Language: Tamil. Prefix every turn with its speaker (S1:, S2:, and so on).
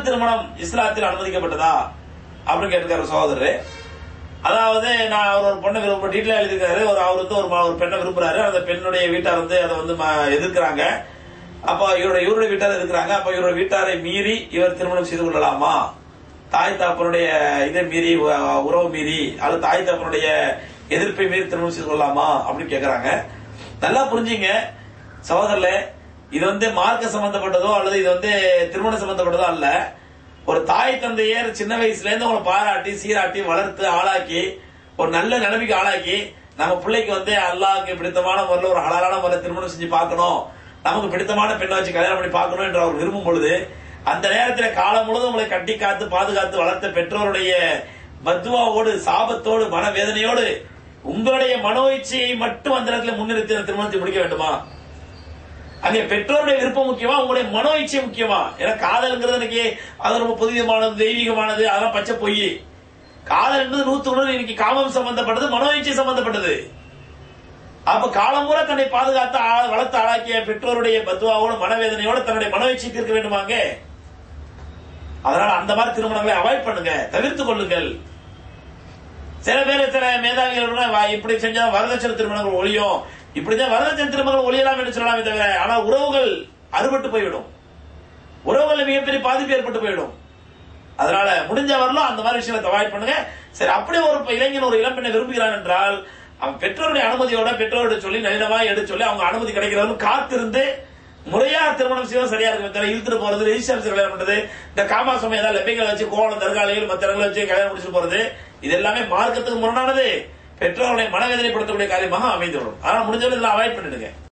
S1: முதல் திருமணம் இஸ்லாத்தில் அனுமதிக்கப்பட்டதா? அப்படின்னு கேட்டிருக்காரு சகோதரர். அதாவது நான் அவர் ஒரு பொண்ணை விரும்ப டீட்டெயில் எழுதியிருக்காரு. ஒரு அவர் வந்து ஒரு ஒரு பெண்ணை விரும்புறாரு. அந்த பெண்ணுடைய வீட்டார் வந்து அதை வந்து ம- எதிர்க்கிறாங்க. அப்ப இவருடைய இவருடைய வீட்டார் எதிர்க்கிறாங்க. அப்ப இவருடைய வீட்டாரை மீறி இவர் திருமணம் செய்து கொள்ளலாமா? தாய் தாப்பனுடைய இதை மீறி உறவு மீறி அல்லது தாய் தாப்பனுடைய எதிர்ப்பை மீறி திருமணம் செய்து கொள்ளலாமா? அப்படின்னு கேக்குறாங்க. நல்லா புரிஞ்சுங்க. சகோதரர்ல இது வந்து மார்க்க சம்பந்தப்பட்டதோ அல்லது இது வந்து திருமணம் சம்பந்தப்பட்டதோ அல்ல. ஒரு தாய் தந்தையர் சின்ன வயசுல இருந்து உங்களை பாராட்டி சீராட்டி வளர்த்து ஆளாக்கி ஒரு நல்ல நிலைமைக்கு ஆளாக்கி நம்ம பிள்ளைக்கு வந்து அல்லாவுக்கு பிடித்தமான முறையில் ஒரு அழகான முறையில் திருமணம் செஞ்சு பார்க்கணும். நமக்கு பிடித்தமான பெண்ணை வச்சு கல்யாணம் பண்ணி பார்க்கணும் என்று அவர் விரும்பும் பொழுது அந்த நேரத்தில் காலம் முழுவதும் உங்களை கட்டி காத்து பாதுகாத்து வளர்த்த பெற்றோருடைய பத்துவாவோடு சாபத்தோடு மனவேதனையோடு உங்களுடைய மனோ இச்சையை மட்டும் அந்த நேரத்தில் முன்னிறுத்தி திருமணத்தை முடிக்க வேண்டுமா? அங்கே பெற்றோருடைய விருப்பம் முக்கியமா உங்களுடைய மனோ இச்சை முக்கியமா? ஏன்னா காதல்ங்கிறது எனக்கு அது ரொம்ப புதிதமானது தெய்வீகமானது அதெல்லாம் பச்சை பொய். காதல் என்பது நூத்து நூறு இன்னைக்கு காமம் சம்பந்தப்பட்டது மனோ இச்சை சம்பந்தப்பட்டது. அப்ப காலம் கூட தன்னை பாதுகாத்து ஆ- வளர்த்து ஆளாக்கிய பெற்றோருடைய பத்துவாவோட மனவேதனையோடு தன்னுடைய மனோ இச்சை தீர்க்க வேண்டுமாங்க? அதனால அந்த மாதிரி திருமணங்களை அவாய்ட் பண்ணுங்க தவிர்த்து கொள்ளுங்கள். சில பேர் சில மேதாவிகள் இப்படி செஞ்சா வரதட்சணை திருமணங்கள் ஒழியும். இப்படிதான் வரதட்சணை திருமணங்கள் ஒழியலாம் என்று சொல்லலாமே தவிர ஆனா உறவுகள் அறுபட்டு போய்விடும். உறவுகள் மிகப்பெரிய பாதிப்பு ஏற்பட்டு போயிடும் அதனால முடிஞ்ச வரலாம். அந்த மாதிரி விஷயங்களை அவாய்ட் பண்ணுங்க. சரி அப்படியே ஒரு இளைஞன் ஒரு இளம்பெண்ணை விரும்புகிறான் என்றால் அவன் பெற்றோருடைய அனுமதியோட பெற்றோரோட சொல்லி நளினமா எடுத்து சொல்லி அவங்க அனுமதி கிடைக்கிறவங்க காத்திருந்து முறையா திருமணம் செய்வது சரியா இருக்கும். தவிர இழுத்துட்டு போறது ரெஜிஸ்டர் கல்யாணம் பண்றது இந்த காமாசம் ஏதாவது லெப்பைகளை வச்சு கோலம் தர்காலையில் மற்ற வச்சு கல்யாணம் முடிச்சுட்டு போறது இது எல்லாமே மார்க்கத்துக்கு முரணானது. பெற்றோர்களை மனவேதனைப்படுத்தக்கூடிய காரியமாக அமைந்துவிடும் ஆனால் முடிஞ்சவரை இதெல்லாம் அவாய்ட் பண்ணிடுங்க.